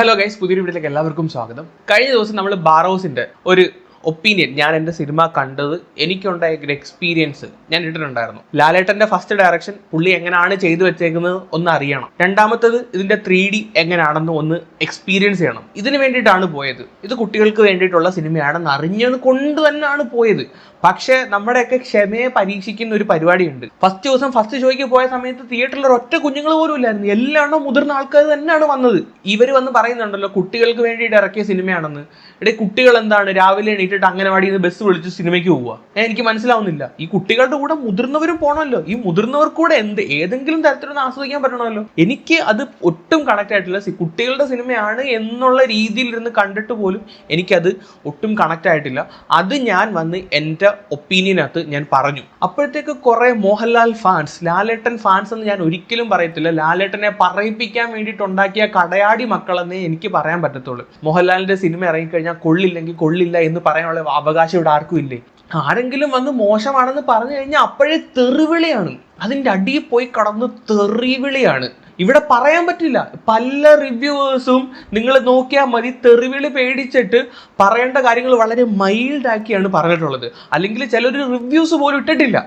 Hello guys പുതിയൊരു വീട്ടിലേക്ക് എല്ലാവർക്കും സ്വാഗതം. കഴിഞ്ഞ ദിവസം നമ്മൾ ബാറോസിന്റെ ഒരു ഒപ്പീനിയൻ ഞാൻ എന്റെ സിനിമ കണ്ടത് എനിക്കുണ്ടായ ഒരു എക്സ്പീരിയൻസ് ഞാൻ ഇട്ടിട്ടുണ്ടായിരുന്നു. ലാലേട്ടന്റെ ഫസ്റ്റ് ഡയറക്ഷൻ പുള്ളി എങ്ങനെയാണ് ചെയ്തു വെച്ചേക്കുന്നത് ഒന്ന് അറിയണം. രണ്ടാമത്തത് ഇതിന്റെ ത്രീ ഡി എങ്ങനെയാണെന്ന് ഒന്ന് എക്സ്പീരിയൻസ് ചെയ്യണം. ഇതിന് വേണ്ടിയിട്ടാണ് പോയത്. ഇത് കുട്ടികൾക്ക് വേണ്ടിയിട്ടുള്ള സിനിമയാണെന്ന് അറിഞ്ഞത് കൊണ്ട് തന്നെയാണ് പോയത്. പക്ഷേ നമ്മുടെയൊക്കെ ക്ഷമയെ പരീക്ഷിക്കുന്ന ഒരു പരിപാടിയുണ്ട്. ഫസ്റ്റ് ദിവസം ഫസ്റ്റ് ഷോയ്ക്ക് പോയ സമയത്ത് തിയേറ്ററിൽ ഒറ്റ കുഞ്ഞുങ്ങൾ പോലും ഇല്ലായിരുന്നു. എല്ലാം മുതിർന്ന ആൾക്കാർ തന്നെയാണ് വന്നത്. ഇവർ വന്ന് പറയുന്നുണ്ടല്ലോ കുട്ടികൾക്ക് വേണ്ടിയിട്ട് ഇറക്കിയ സിനിമയാണെന്ന്. ഇവിടെ കുട്ടികൾ എന്താണ്? രാവിലെ എണീറ്റിട്ട് അംഗനവാടിയിൽ ബസ് വിളിച്ച് സിനിമയ്ക്ക് പോവുക. എനിക്ക് മനസ്സിലാവുന്നില്ല. ഈ കുട്ടികളുടെ കൂടെ മുതിർന്നവരും പോകണമല്ലോ ഈ മുതിർന്നവർക്ക് കൂടെ എന്ത്? ഏതെങ്കിലും തരത്തിലൊന്നും ആസ്വദിക്കാൻ പറ്റണമല്ലോ. എനിക്ക് അത് ഒട്ടും കണക്ട് ആയിട്ടില്ല. കുട്ടികളുടെ സിനിമയാണ് എന്നുള്ള രീതിയിൽ ഇരുന്ന് കണ്ടിട്ട് പോലും എനിക്കത് ഒട്ടും കണക്ട് ആയിട്ടില്ല. അത് ഞാൻ വന്ന് എന്റെ ഒപ്പീനിയനകത്ത് ഞാൻ പറഞ്ഞു. അപ്പോഴത്തേക്ക് കുറെ മോഹൻലാൽ ഫാൻസ് ലാലേട്ടൻ ഫാൻസ് എന്ന് ഞാൻ ഒരിക്കലും പറയത്തില്ല. ലാലേട്ടനെ പറയിപ്പിക്കാൻ വേണ്ടിയിട്ട് ഉണ്ടാക്കിയ കടയാടി മക്കളെന്നേ എനിക്ക് പറയാൻ പറ്റത്തുള്ളൂ. മോഹൻലാലിന്റെ സിനിമ ഇറങ്ങിക്കഴിഞ്ഞാൽ കൊള്ളില്ലെങ്കിൽ കൊള്ളില്ല എന്ന് പറയാനുള്ള അവകാശം ഇവിടെ ആർക്കും ഇല്ലേ? ആരെങ്കിലും വന്ന് മോശമാണെന്ന് പറഞ്ഞു കഴിഞ്ഞാൽ അപ്പോഴേ തെറിവിളിയാണ്. അതിന്റെ അടിയിൽ പോയി കടന്ന് തെറിവിളിയാണ്. ഇവിടെ പറയാൻ പറ്റില്ല. പല റിവ്യൂവേഴ്സും നിങ്ങൾ നോക്കിയാൽ മതി തെറിവിളി പേടിച്ചിട്ട് പറയേണ്ട കാര്യങ്ങൾ വളരെ മൈൽഡാക്കിയാണ് പറഞ്ഞിട്ടുള്ളത്. അല്ലെങ്കിൽ ചിലർ റിവ്യൂസ് പോലും ഇട്ടിട്ടില്ല.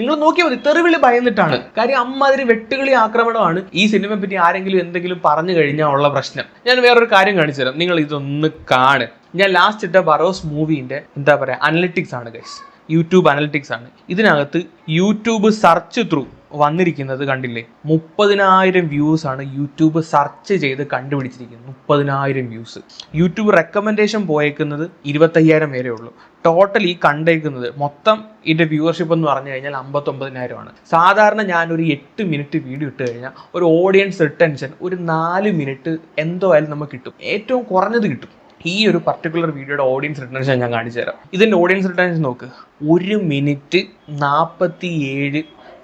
നിങ്ങൾ നോക്കിയാൽ മതി തെറിവിളി ഭയന്നിട്ടാണ്. കാര്യം അമ്മാതിരി വെട്ടുകളി ആക്രമണമാണ് ഈ സിനിമയെ പറ്റി ആരെങ്കിലും എന്തെങ്കിലും പറഞ്ഞു കഴിഞ്ഞാൽ ഉള്ള പ്രശ്നം. ഞാൻ വേറൊരു കാര്യം കാണിച്ചു തരാം. നിങ്ങൾ ഇതൊന്ന് കാണ്. ഞാൻ ലാസ്റ്റ് ഇട്ട ബറോസ് മൂവിന്റെ എന്താ പറയുക അനലിറ്റിക്സ് ആണ് ഗൈസ് യൂട്യൂബ് അനലിറ്റിക്സ് ആണ്. ഇതിനകത്ത് യൂട്യൂബ് സെർച്ച് ത്രൂ വന്നിരിക്കുന്നത് കണ്ടില്ലേ? മുപ്പതിനായിരം വ്യൂസ് ആണ് യൂട്യൂബ് സെർച്ച് ചെയ്ത് കണ്ടുപിടിച്ചിരിക്കുന്നത്. മുപ്പതിനായിരം വ്യൂസ് യൂട്യൂബ് റെക്കമെൻഡേഷൻ പോയേക്കുന്നത് ഇരുപത്തയ്യായിരം വരെ ഉള്ളൂ. ടോട്ടൽ ഈ കണ്ടേക്കുന്നത് മൊത്തം ഇതിന്റെ വ്യൂവർഷിപ്പ് എന്ന് പറഞ്ഞു കഴിഞ്ഞാൽ അമ്പത്തൊമ്പതിനായിരം ആണ്. സാധാരണ ഞാൻ ഒരു എട്ട് മിനിറ്റ് വീഡിയോ ഇട്ട് കഴിഞ്ഞാൽ ഒരു ഓഡിയൻസ് റിട്ടൻഷൻ ഒരു നാല് മിനിറ്റ് എന്തോ ആയാലും നമുക്ക് കിട്ടും. ഏറ്റവും കുറഞ്ഞത് കിട്ടും. ഈ ഒരു പർട്ടിക്കുലർ വീഡിയോയുടെ ഓഡിയൻസ് റിട്ടേൺസ് ഞാൻ കാണിച്ചു തരാം. ഇതിന്റെ ഓഡിയൻസ് റിട്ടേൺസ് നോക്ക്. ഒരു മിനിറ്റ് നാൽപ്പത്തി ഏഴ്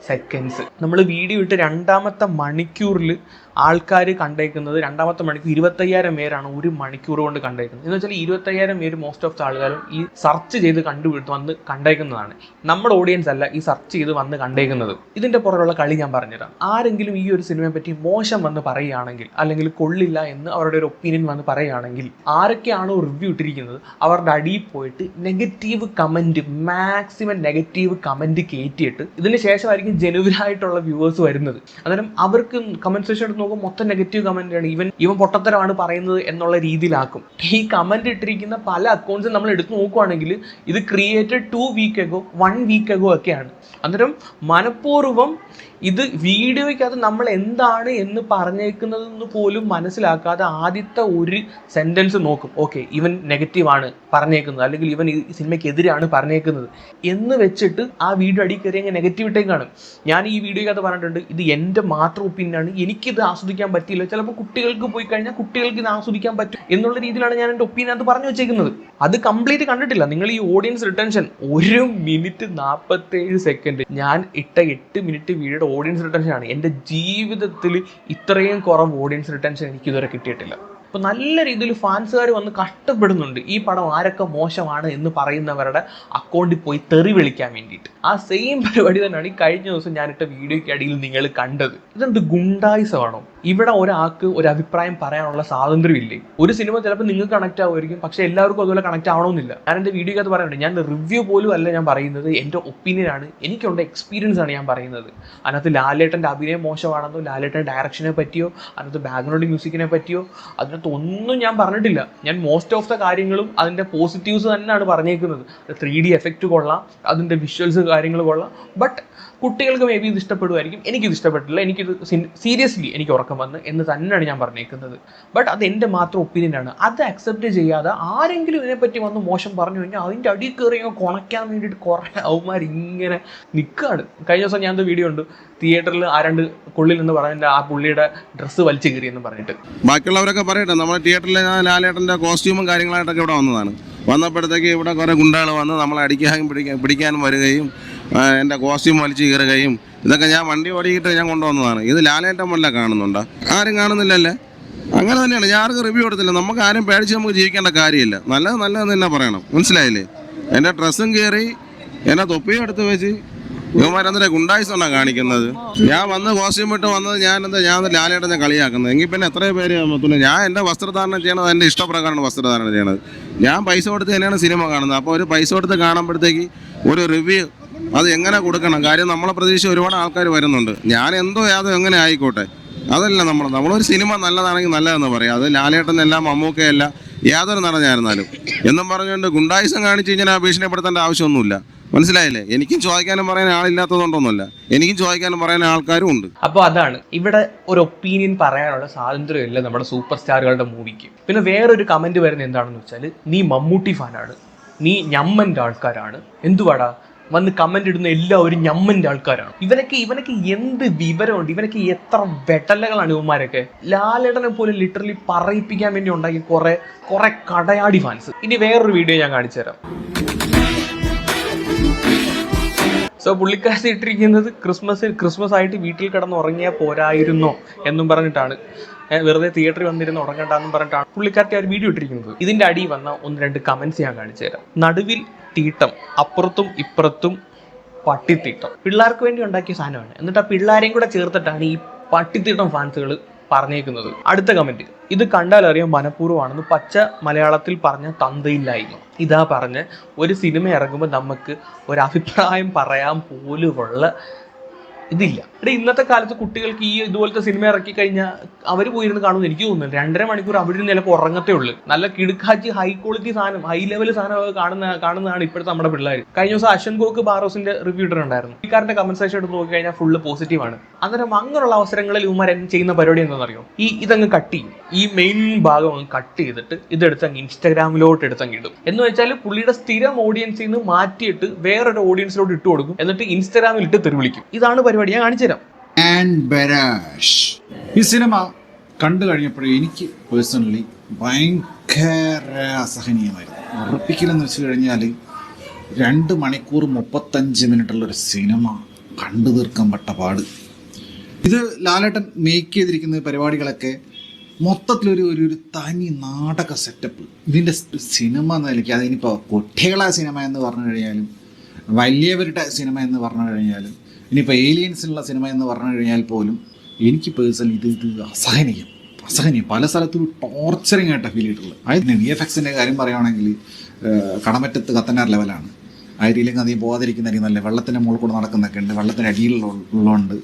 സെക്കൻഡ്സ് നമ്മൾ വീഡിയോ ഇട്ട് രണ്ടാമത്തെ മണിക്കൂറിൽ ആൾക്കാർ കണ്ടേക്കുന്നത് രണ്ടാമത്തെ മണിക്കൂർ ഇരുപത്തയ്യായിരം പേരാണ് ഒരു മണിക്കൂർ കൊണ്ട് കണ്ടേക്കുന്നത്. എന്ന് വെച്ചാൽ ഇരുപത്തയ്യായിരം പേര് മോസ്റ്റ് ഓഫ് ദ ആൾക്കാരും ഈ സെർച്ച് ചെയ്ത് കണ്ടുപിടിച്ച് വന്ന് കണ്ടേക്കുന്നതാണ്. നമ്മുടെ ഓഡിയൻസ് അല്ല ഈ സെർച്ച് ചെയ്ത് വന്ന് കണ്ടേക്കുന്നത്. ഇതിന്റെ പുറകുള്ള കളി ഞാൻ പറഞ്ഞുതരാം. ആരെങ്കിലും ഈ ഒരു സിനിമയെ പറ്റി മോശം വന്ന് പറയുകയാണെങ്കിൽ അല്ലെങ്കിൽ കൊള്ളില്ല എന്ന് അവരുടെ ഒരു ഒപ്പീനിയൻ വന്ന് പറയുകയാണെങ്കിൽ ആരൊക്കെയാണോ റിവ്യൂ ഇട്ടിരിക്കുന്നത് അവരുടെ അടിയിൽ പോയിട്ട് negative comment maximum negative comment കയറ്റിയിട്ട് ഇതിന് ശേഷമായിരിക്കും ജനുവിനായിട്ടുള്ള വ്യൂവേഴ്സ് വരുന്നത്. അന്നേരം അവർക്ക് കമന്റ് സെക്ഷൻ നോക്കുമ്പോൾ മൊത്തം നെഗറ്റീവ് കമന്റ് ആണ്. ഇവൻ ഇവൻ പൊട്ടത്തരമാണ് പറയുന്നത് എന്നുള്ള രീതിയിലാക്കും. ഈ കമന്റ് ഇട്ടിരിക്കുന്ന പല അക്കൗണ്ട്സും നമ്മൾ എടുത്തു നോക്കുവാണെങ്കിൽ ഇത് created two week ago one week ago ഒക്കെയാണ്. അന്നേരം മനഃപൂർവം ഇത് വീഡിയോയ്ക്കകത്ത് നമ്മൾ എന്താണ് എന്ന് പറഞ്ഞേക്കുന്നതെന്ന് പോലും മനസ്സിലാക്കാതെ ആദ്യത്തെ ഒരു സെന്റൻസ് നോക്കും. ഓക്കെ ഇവൻ നെഗറ്റീവാണ് പറഞ്ഞേക്കുന്നത്. അല്ലെങ്കിൽ ഇവൻ ഈ സിനിമയ്ക്കെതിരെയാണ് പറഞ്ഞേക്കുന്നത്. എന്ന് വെച്ചിട്ട് ആ വീഡിയോ അടി കയറി അങ്ങ് നെഗറ്റീവ് ഇട്ടേക്കാണ്. ഞാൻ ഈ വീഡിയോയ്ക്കകത്ത് പറഞ്ഞിട്ടുണ്ട് ഇത് എന്റെ മാത്രം ഒപ്പീനിയനാണ് എനിക്കിത് ആസ്വദിക്കാൻ പറ്റില്ല ചിലപ്പോൾ കുട്ടികൾക്ക് പോയി കഴിഞ്ഞാൽ കുട്ടികൾക്ക് ഇത് ആസ്വദിക്കാൻ പറ്റും എന്നുള്ള രീതിയിലാണ് ഞാൻ എന്റെ ഒപ്പീനിയൻ അത് പറഞ്ഞു വെച്ചേക്കുന്നത്. അത് കംപ്ലീറ്റ് കണ്ടിട്ടില്ല. നിങ്ങൾ ഈ ഓഡിയൻസ് റിട്ടൻഷൻ ഒരു മിനിറ്റ് നാൽപ്പത്തേഴ് സെക്കൻഡ് ഞാൻ ഇട്ട എട്ട് മിനിറ്റ് വീഡിയോയുടെ ഓഡിയൻസ് റിട്ടൻഷൻ ആണ്. എന്റെ ജീവിതത്തിൽ ഇത്രയും കുറവ് ഓഡിയൻസ് റിട്ടൻഷൻ എനിക്ക് ഇതുവരെ കിട്ടിയിട്ടില്ല. അപ്പോൾ നല്ല രീതിയിൽ ഫാൻസുകാർ വന്ന് കഷ്ടപ്പെടുന്നുണ്ട്. ഈ പടം ആരൊക്കെ മോശമാണ് എന്ന് പറയുന്നവരുടെ അക്കൗണ്ടിൽ പോയി തെറി വിളിക്കാൻ വേണ്ടിയിട്ട്. ആ സെയിം പരിപാടി തന്നെയാണ് ഈ കഴിഞ്ഞ ദിവസം ഞാനിട്ട വീഡിയോയ്ക്ക് അടിയിൽ നിങ്ങൾ കണ്ടത്. ഇതെന്ത് ഗുണ്ടായിസമാണോ? ഇവിടെ ഒരാൾക്ക് ഒരു അഭിപ്രായം പറയാനുള്ള സ്വാതന്ത്ര്യം ഇല്ലേ ഒരു സിനിമ ചിലപ്പോൾ നിങ്ങൾക്ക് കണക്ട് ആവുമായിരിക്കും പക്ഷെ എല്ലാവർക്കും അതുപോലെ കണക്ട് ആവണമെന്നില്ല. ഞാൻ എന്റെ വീഡിയോക്കകത്ത് പറയുന്നുണ്ട് ഞാൻ റിവ്യൂ പോലും അല്ല ഞാൻ പറയുന്നത് എന്റെ ഒപ്പീനിയൻ ആണ് എനിക്കുള്ള എക്സ്പീരിയൻസ് ആണ് ഞാൻ പറയുന്നത്. അതിനകത്ത് ലാലേട്ടന്റെ അഭിനയം മോശമാണെന്നോ ലാലേട്ടന്റെ ഡയറക്ഷനെ പറ്റിയോ അതിനകത്ത് ബാക്ക്ഗ്രൗണ്ട് മ്യൂസിക്കിനെ പറ്റിയോ അതിനകത്ത് ഒന്നും ഞാൻ പറഞ്ഞിട്ടില്ല. ഞാൻ മോസ്റ്റ് ഓഫ് ദ കാര്യങ്ങളും അതിന്റെ പോസിറ്റീവ്സ് തന്നെയാണ് പറഞ്ഞേക്കുന്നത്. ത്രീ ഡി എഫക്റ്റ് കൊള്ളാം അതിന്റെ വിഷ്വൽസ് കാര്യങ്ങൾ കൊള്ളാം ബട്ട് കുട്ടികൾക്ക് മേ ബി ഇത് ഇഷ്ടപ്പെടുമായിരിക്കും എനിക്കിത് ഇഷ്ടപ്പെട്ടില്ല എനിക്കിത് സീരിയസ്ലി എനിക്ക് ഉറക്കം വന്ന് എന്ന് തന്നെയാണ് ഞാൻ പറഞ്ഞേക്കുന്നത്. ബട്ട് അത് എന്റെ മാത്രം ഒപ്പീനിയൻ ആണ്. അത് അക്സെപ്റ്റ് ചെയ്യാതെ ആരെങ്കിലും ഇതിനെപ്പറ്റി വന്ന് മോശം പറഞ്ഞു കഴിഞ്ഞാൽ അതിന്റെ അടി കയറി കുണയ്ക്കാൻ വേണ്ടിയിട്ട് കുറേ അവന്മാർ ഇങ്ങനെ നിൽക്കുകയാണ് കഴിഞ്ഞ ദിവസം ഞാൻ വീഡിയോ ഉണ്ട് തിയേറ്ററിൽ ആരണ്ട് കൊള്ളിൽ നിന്ന് പറഞ്ഞിട്ട് ആ പുള്ളിയുടെ ഡ്രസ്സ് വലിച്ചു എന്ന് പറഞ്ഞിട്ട്. ബാക്കിയുള്ളവരൊക്കെ പറയട്ടെ നമ്മുടെ തിയേറ്ററിൽ ഞാൻ ലാലേട്ടന്റെ കോസ്റ്റ്യൂമും കാര്യങ്ങളായിട്ടൊക്കെ ഇവിടെ വന്നതാണ്. വന്നപ്പോഴത്തേക്ക് ഇവിടെ കുറേ ഗുണ്ടകൾ വന്ന് നമ്മളെ അടിക്കാനും പിടിക്കാൻ പിടിക്കാനും വരികയും എന്റെ കോസ്റ്റ്യൂം വലിച്ചു കീറുകയും ഇതൊക്കെ ഞാൻ വണ്ടി ഓടിയിട്ട് ഞാൻ കൊണ്ടുവന്നതാണ്. ഇത് ലാലേട്ടൻ വല്ല കാണുന്നുണ്ടോ. ആരും കാണുന്നില്ലല്ലേ? അങ്ങനെ തന്നെയാണ്. ഞാൻ ആർക്കും റിവ്യൂ കൊടുത്തില്ല. നമുക്ക് ആരും പേടിച്ച് നമുക്ക് ജീവിക്കേണ്ട കാര്യമില്ല. നല്ലത് നല്ലതെന്ന് തന്നെ പറയണം. മനസ്സിലായില്ലേ? എന്റെ ഡ്രസ്സും കയറി എന്നെ തൊപ്പിയും എടുത്ത് വെച്ച് ഇവന്മാരെന്തിനാ ഗുണ്ടായിസാണോ കാണിക്കുന്നത്? ഞാൻ വന്ന് കോസ്റ്റ്യൂം ഇട്ട് വന്നത് ഞാൻ എന്താ? ഞാൻ ലാലേട്ടനെ കളിയാക്കുന്നത്. എങ്കിൽ പിന്നെ എത്രയോ പേര് പിന്നെ ഞാൻ എന്റെ വസ്ത്രധാരണം ചെയ്യണത് എന്റെ ഇഷ്ടപ്രകാരമാണ് വസ്ത്രധാരണം ചെയ്യണത്. ഞാൻ പൈസ കൊടുത്ത് തന്നെയാണ് സിനിമ കാണുന്നത്. അപ്പോൾ ഒരു പൈസ കൊടുത്ത് കാണുമ്പോഴത്തേക്ക് ഒരു റിവ്യൂ അത് എങ്ങനെ കൊടുക്കണം? കാര്യം നമ്മളെ പ്രതീക്ഷ ഒരുപാട് ആൾക്കാർ വരുന്നുണ്ട്. ഞാൻ എന്തോ യാതോ എങ്ങനെ ആയിക്കോട്ടെ. അതല്ല നമ്മൾ നമ്മളൊരു സിനിമ നല്ലതാണെങ്കിൽ നല്ലതെന്ന് പറയാം. അത് ലാലേട്ടനല്ല മമ്മൂക്കയല്ല യാതൊരു നടനായിരുന്നാലും. എന്നും പറഞ്ഞുകൊണ്ട് ഗുണ്ടായുസം കാണിച്ച് കഴിഞ്ഞാൽ ഭീഷണിപ്പെടുത്തേണ്ട ആവശ്യമൊന്നുമില്ല. മനസ്സിലായില്ലേ? എനിക്കും ചോദിക്കാനും പറയാൻ ആളില്ലാത്തതുകൊണ്ടൊന്നുമല്ല. എനിക്കും ചോദിക്കാനും പറയാൻ ആൾക്കാരും ഉണ്ട്. അപ്പോൾ അതാണ്. ഇവിടെ ഒരു ഒപ്പീനിയൻ പറയാനുള്ള സ്വാതന്ത്ര്യമില്ല നമ്മുടെ സൂപ്പർ സ്റ്റാറുകളുടെ മൂവിക്ക്. പിന്നെ വേറൊരു കമന്റ് വരുന്നത് എന്താണെന്ന് വെച്ചാൽ നീ മമ്മൂട്ടി ഫാനാണ് നീ ഞമ്മന്റെ ആൾക്കാരാണ്. എന്തുവാടാ? വന്ന് കമന്റ് ഇടുന്ന എല്ലാവരും ഞമ്മന്റെ ആൾക്കാരാണ്. ഇവനൊക്കെ ഇവനൊക്കെ എന്ത് വിവരമുണ്ട്? ഇവനൊക്കെ എത്ര വെട്ടലകളാണ് ഇവന്മാരൊക്കെ? ലാലേട്ടനെ പോലെ ലിറ്ററലി പറയിപ്പിക്കാൻ വേണ്ടി ഉണ്ടാക്കി കുറെ കുറെ കടയാടി ഫാൻസ് ഇനി വേറൊരു വീഡിയോ ഞാൻ കാണിച്ചു തരാം. സോ പുള്ളിക്കാരത്തി ഇട്ടിരിക്കുന്നത് ക്രിസ്മസ് ക്രിസ്മസ് ആയിട്ട് വീട്ടിൽ കിടന്ന് ഉറങ്ങിയാൽ പോരായിരുന്നോ എന്നും പറഞ്ഞിട്ടാണ്. വെറുതെ തിയേറ്ററിൽ വന്നിരുന്ന് ഉറങ്ങണ്ടെന്നും പറഞ്ഞിട്ടാണ് പുള്ളിക്കാരത്തി ആ ഒരു വീഡിയോ ഇട്ടിരിക്കുന്നത്. ഇതിന്റെ അടി വന്ന ഒന്ന് രണ്ട് കമന്റ്സ് ഞാൻ കാണിച്ചു തരാം. നടുവിൽ തീട്ടം അപ്പുറത്തും ഇപ്പുറത്തും പട്ടിത്തീട്ടം പിള്ളേർക്ക് വേണ്ടി ഉണ്ടാക്കിയ സാധനമാണ്. എന്നിട്ട് ആ പിള്ളേരെയും കൂടെ ചേർത്തിട്ടാണ് ഈ പട്ടിത്തീട്ടം ഫാൻസുകൾ പറഞ്ഞേക്കുന്നത്. അടുത്ത കമന്റ് ഇത് കണ്ടാൽ അറിയാം മനഃപൂർവമാണെന്ന് പച്ച മലയാളത്തിൽ പറഞ്ഞ തന്തയില്ലായ്മ. ഇതാ പറഞ്ഞ് ഒരു സിനിമ ഇറങ്ങുമ്പോൾ നമുക്ക് ഒരു അഭിപ്രായം പറയാൻ പോലുമുള്ള ഇതില്ല. എടാ ഇന്നത്തെ കാലത്ത് കുട്ടികൾക്ക് ഈ ഇതുപോലത്തെ സിനിമ ഇറക്കി കഴിഞ്ഞാൽ അവർ പോയിരുന്ന് കാണുമെന്ന് എനിക്ക് തോന്നുന്നു രണ്ടര മണിക്കൂർ അവിടെ നിന്ന് ചിലപ്പോൾ ഉറങ്ങത്തേ ഉള്ളൂ. നല്ല കിടുക്കാച്ചി ഹൈ ക്വാളിറ്റി സാധനം ഹൈ ലെവൽ സാധനം കാണുന്ന കാണുന്നതാണ് ഇപ്പോഴത്തെ നമ്മുടെ പിള്ളേർ കഴിഞ്ഞ ദിവസം അശ്വൻ ഗോക്ക് ബാറോസിന്റെ റിവ്യൂ ഇട്ടിട്ടുണ്ടായിരുന്നു. ഇക്കാരന്റെ കമന്റ് സെക്ഷൻ എടുത്ത് നോക്കി കഴിഞ്ഞാൽ ഫുള്ള് പോസിറ്റീവ് ആണ്. അന്നേരം അങ്ങനെയുള്ള അവസരങ്ങളിൽ ഇവന്മാർ ചെയ്യുന്ന പരിപാടി എന്താണെന്നറിയോ? ഈ ഇതങ്ങ് കട്ട് ചെയ്യും. ഈ മെയിൻ ഭാഗം അങ്ങ് കട്ട് ചെയ്തിട്ട് ഇതെടുത്ത് അങ്ങ് ഇൻസ്റ്റാഗ്രാമിലോട്ട് എടുത്തങ്ങ് ഇടും. എന്ന് വെച്ചാൽ പുള്ളിയുടെ സ്ഥിരം ഓഡിയൻസിൽ നിന്ന് മാറ്റിയിട്ട് വേറൊരു ഓഡിയൻസിലോട്ട് ഇട്ട് കൊടുക്കും. എന്നിട്ട് ഇൻസ്റ്റാഗ്രാമിൽ ഇട്ട് തെരുവിളിക്കും. ഇതാണ് പരിപാടി ഞാൻ കാണിച്ചു തരാം ഈ സിനിമ കണ്ടു കഴിഞ്ഞപ്പോഴേ എനിക്ക് പേഴ്സണലി ഭയങ്കര അസഹനീയമായിരുന്നു. ഉറപ്പിക്കലെന്ന് വെച്ച് കഴിഞ്ഞാൽ രണ്ട് മണിക്കൂർ മുപ്പത്തഞ്ച് മിനിറ്റുള്ള ഒരു സിനിമ കണ്ടു തീർക്കാൻ പെട്ട പാട്. ഇത് ലാലേട്ടൻ മേക്ക് ചെയ്തിരിക്കുന്ന പരിപാടികളൊക്കെ മൊത്തത്തിലൊരു ഒരു ഒരു തനി നാടക സെറ്റപ്പ് ഇതിന്റെ സിനിമ എന്ന് നിലയ്ക്ക് അതിനിപ്പോൾ കുട്ടികളെ സിനിമ എന്ന് പറഞ്ഞു കഴിഞ്ഞാലും വലിയവരുടെ സിനിമ എന്ന് പറഞ്ഞു കഴിഞ്ഞാലും ഇനിയിപ്പോൾ ഏലിയൻസിനുള്ള സിനിമ എന്ന് പറഞ്ഞു കഴിഞ്ഞാൽ പോലും എനിക്ക് പേഴ്സണലി ഇത് ഇത് അസഹനീയം. അസഹനീയം. പല സ്ഥലത്തും ടോർച്ചറിങ് ആയിട്ട് ഫീൽ ചെയ്തിട്ടുള്ളത്. അതായത് വി എഫ് എക്സിന്റെ കാര്യം പറയുകയാണെങ്കിൽ കടമറ്റത്ത് കത്തനാർ ലെവലാണ് രീതിയിലേക്ക് അധികം പോകാതിരിക്കുന്നതായിരിക്കും നല്ല വെള്ളത്തിന്റെ മുകളിൽ കൂടെ നടക്കുന്നൊക്കെ ഉണ്ട്. വെള്ളത്തിന്റെ അടിയിലുള്ളതുകൊണ്ട്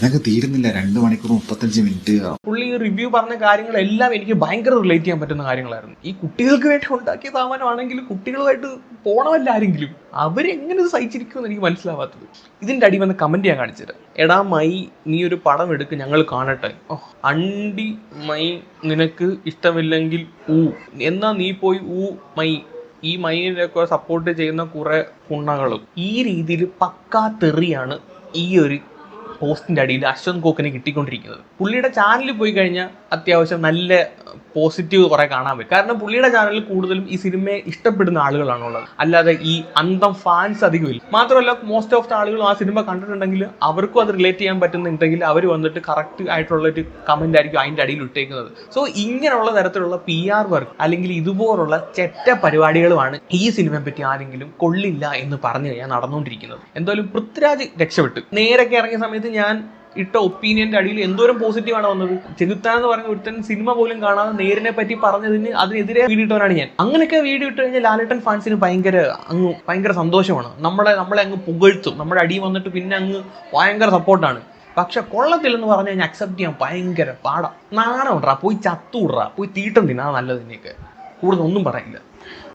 ഇതൊക്കെ തീരുന്നില്ല. രണ്ട് മണിക്കൂർ മുപ്പത്തഞ്ച് മിനിറ്റ്. പുള്ളി റിവ്യൂ പറഞ്ഞ കാര്യങ്ങളെല്ലാം എനിക്ക് ഭയങ്കര റിലേറ്റ് ചെയ്യാൻ പറ്റുന്ന കാര്യങ്ങളായിരുന്നു. ഈ കുട്ടികൾക്ക് വേണ്ടി ഉണ്ടാക്കിയ സാമാനമാണെങ്കിലും കുട്ടികളുമായിട്ട് പോണമല്ല ആരെങ്കിലും അവരെങ്ങനെ സഹിച്ചിരിക്കുമെന്ന് എനിക്ക് മനസ്സിലാവാത്തത്. ഇതിന്റെ അടി വന്ന് കമന്റ് ഞാൻ കാണിച്ചുതരാം. എടാ മൈ നീ ഒരു പടം എടുക്ക് ഞങ്ങൾ കാണട്ടെ. ഓ, അണ്ടി മൈ നിനക്ക് ഇഷ്ടമില്ലെങ്കിൽ ഊ. എന്നാ നീ പോയി ഊ മൈ. ഈ മൈനൊക്കെ സപ്പോർട്ട് ചെയ്യുന്ന കുറെ കുണ്ണകളും. ഈ രീതിയിൽ പക്കാ തെറിയാണ് ഈ ഒരു പോസ്റ്റിന്റെ അടിയിൽ അശ്വന്ത് കോക്കിനെ കിട്ടിക്കൊണ്ടിരിക്കുന്നത്. പുള്ളിയുടെ ചാനലിൽ പോയി കഴിഞ്ഞാൽ അത്യാവശ്യം നല്ല പോസിറ്റീവ് കുറെ കാണാൻ പറ്റും. കാരണം പുള്ളിയുടെ ചാനലിൽ കൂടുതലും ഈ സിനിമയെ ഇഷ്ടപ്പെടുന്ന ആളുകളാണുള്ളത്. അല്ലാതെ ഈ അന്തം ഫാൻസ് അധികമില്ല. മാത്രമല്ല മോസ്റ്റ് ഓഫ് ദ ആളുകളും ആ സിനിമ കണ്ടിട്ടുണ്ടെങ്കിൽ അവർക്കും അത് റിലേറ്റ് ചെയ്യാൻ പറ്റുന്നുണ്ടെങ്കിൽ അവർ വന്നിട്ട് കറക്റ്റ് ആയിട്ടുള്ള ഒരു കമന്റ് ആയിരിക്കും അതിന്റെ അടിയിൽ ഇട്ടേക്കുന്നത്. സോ ഇങ്ങനെയുള്ള തരത്തിലുള്ള പി ആർ വർക്ക് അല്ലെങ്കിൽ ഇതുപോലുള്ള ചെറ്റ പരിപാടികളുമാണ് ഈ സിനിമയെ പറ്റി ആരെങ്കിലും കൊള്ളില്ല എന്ന് പറഞ്ഞു കഴിഞ്ഞാൽ നടന്നുകൊണ്ടിരിക്കുന്നത്. എന്തായാലും പൃഥ്വിരാജ് രക്ഷപ്പെട്ടു. നേരൊക്കെ ഇറങ്ങിയ സമയത്ത് ഞാൻ ഇട്ട ഒപ്പീനിയന്റെ അടിയിൽ എന്തോരം പോസിറ്റീവ് ആണ് വന്നത്. ചെകുത്താൻ എന്ന് പറഞ്ഞ ഒരുത്തൻ സിനിമ പോലും കാണാതെ നേരിനെ പറ്റി പറഞ്ഞതിന് അതിനെതിരെ വീഡിയോ ഇട്ടവനാണ് ഞാൻ. അങ്ങനെയൊക്കെ വീഡിയോ ഇട്ട് കഴിഞ്ഞാൽ ലാലേട്ടൻ ഫാൻസിന് ഭയങ്കര അങ്ങ് ഭയങ്കര സന്തോഷമാണ്. നമ്മളെ നമ്മളെ അങ്ങ് പുകഴ്ത്തും. നമ്മുടെ അടി വന്നിട്ട് പിന്നെ അങ്ങ് ഭയങ്കര സപ്പോർട്ടാണ് പക്ഷെ കൊള്ളത്തില്ലെന്ന് പറഞ്ഞു കഴിഞ്ഞാൽ അക്സെപ്റ്റ് ചെയ്യാൻ ഭയങ്കര പാടാ. നാണം ഉണ്ടാ പോയി ചത്തു ചത്തൂടാ പോയി തീട്ടം തിന്നാ നല്ലതിനെയൊക്കെ കൂടുതൽ ഒന്നും പറയില്ല.